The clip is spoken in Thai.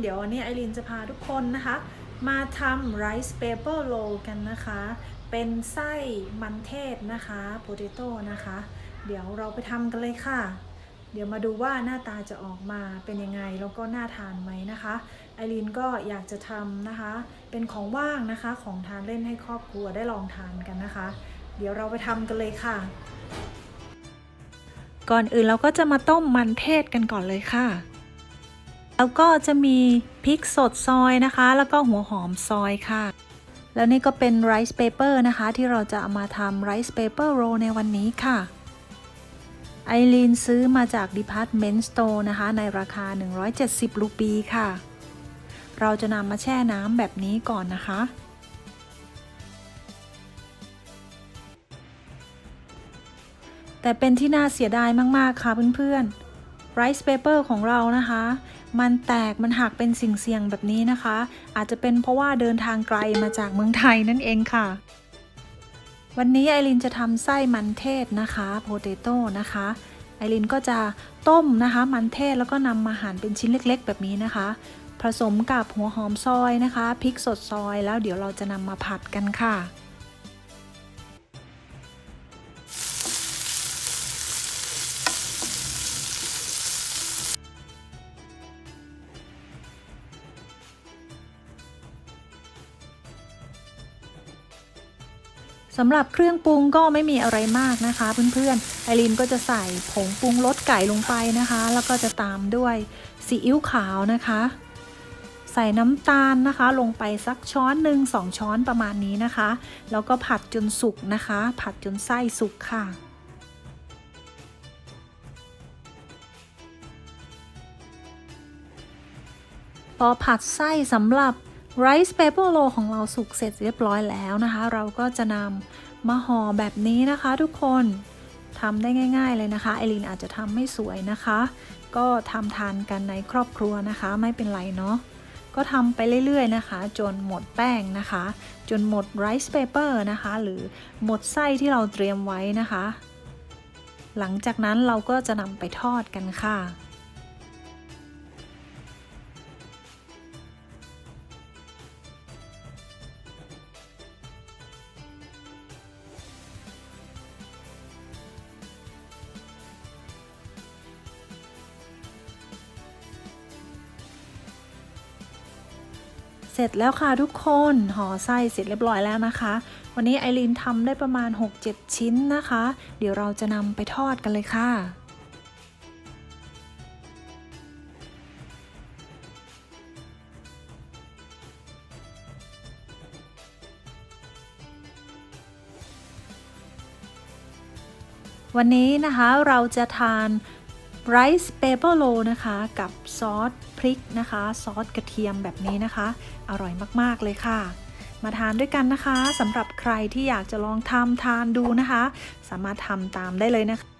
เดี๋ยวเนี่ยไอรินจะพาทุกคนนะคะ มาทำ rice paper roll กันนะคะ เป็นไส้มันเทศนะคะ potato นะคะ เดี๋ยวเราไปทำกันเลยค่ะ เดี๋ยวมาดูว่าหน้าตาจะออกมาเป็นยังไง แล้วก็น่าทานไหมนะคะไอรีนก็อยากจะทำนะคะ เป็นของว่างนะคะ ของทานเล่นให้ครอบครัวได้ลองทานกันนะคะ เดี๋ยวเราไปทำกันเลยค่ะ ก่อนอื่นเราก็จะมาต้มมันเทศกันก่อนเลยค่ะ แล้วก็จะมีพริกสดซอยนะคะ แล้วก็หัวหอมซอยค่ะ แล้วนี่ก็เป็นไรซ์เปเปอร์นะคะ ที่เราจะามาทำไรซ์เปเปอร์โรในวันนี้ค่ะไอรีนซื้อมาจาก Department Store นะคะ ในราคา 170 รูปีค่ะ เราจะนำมาแช่น้ำแบบนี้ก่อนนะคะ แต่เป็นที่น่าเสียดายมาก ๆ ค่ะเพื่อนๆ Rice Paper ของเรานะคะ มันแตกมันหักเป็นสิ่งเสี่ยงแบบนี้นะคะ อาจจะเป็นเพราะว่าเดินทางไกลมาจากเมืองไทยนั่นเองค่ะ วันนี้ไอรินจะทำไส้มันเทศนะคะโพเตโต้นะคะไอรินก็จะต้มนะคะ มันเทศแล้วก็นำมาหั่นเป็นชิ้นเล็ก ๆ แบบนี้นะคะ ผสมกับหัวหอมซอยนะคะพริกสดซอยแล้วเดี๋ยวเราจะนำมาผัดกันค่ะ สำหรับเครื่องปรุงก็ไม่มีอะไรมากนะคะ เพื่อนๆ ไอรีนก็จะใส่ผงปรุงรสไก่ลงไปนะคะ แล้วก็จะตามด้วยซีอิ๊วขาวนะคะ ใส่น้ำตาลนะคะ ลงไปสักช้อนหนึ่งสองช้อนประมาณนี้นะคะ แล้วก็ผัดจนสุกนะคะ ผัดจนไส้สุกค่ะพอผัดไส้สำหรับ Rice Paper Roll ของเราสุกเสร็จเรียบร้อยแล้วนะคะ เราก็จะนำมาห่อแบบนี้นะคะทุกคนทำได้ง่าย ๆเลยนะคะไอรีนอาจจะทำไม่สวยนะคะ ก็ทำทานกันในครอบครัวนะคะ ไม่เป็นไรเนาะก็ทำไปเรื่อยๆนะคะ จนหมดแป้งนะคะ จนหมด Rice Paper นะคะ หรือหมดไส้ที่เราเตรียมไว้นะคะ หลังจากนั้นเราก็จะนำไปทอดกันค่ะ เสร็จแล้วค่ะทุกคนห่อไส้เสร็จเรียบร้อยแล้วนะคะ วันนี้ไอรีนทำได้ประมาณ 6-7 ชิ้นนะคะ เดี๋ยวเราจะนำไปทอดกันเลยค่ะวันนี้นะคะเราจะทาน rice paper roll นะคะ กับซอสพริกนะคะ ซอสกระเทียมแบบนี้นะคะ อร่อยมาก ๆ เลยค่ะ มาทานด้วยกันนะคะสำหรับใครที่อยากจะลองทำทานดูนะคะ สามารถทำตามได้เลยนะคะ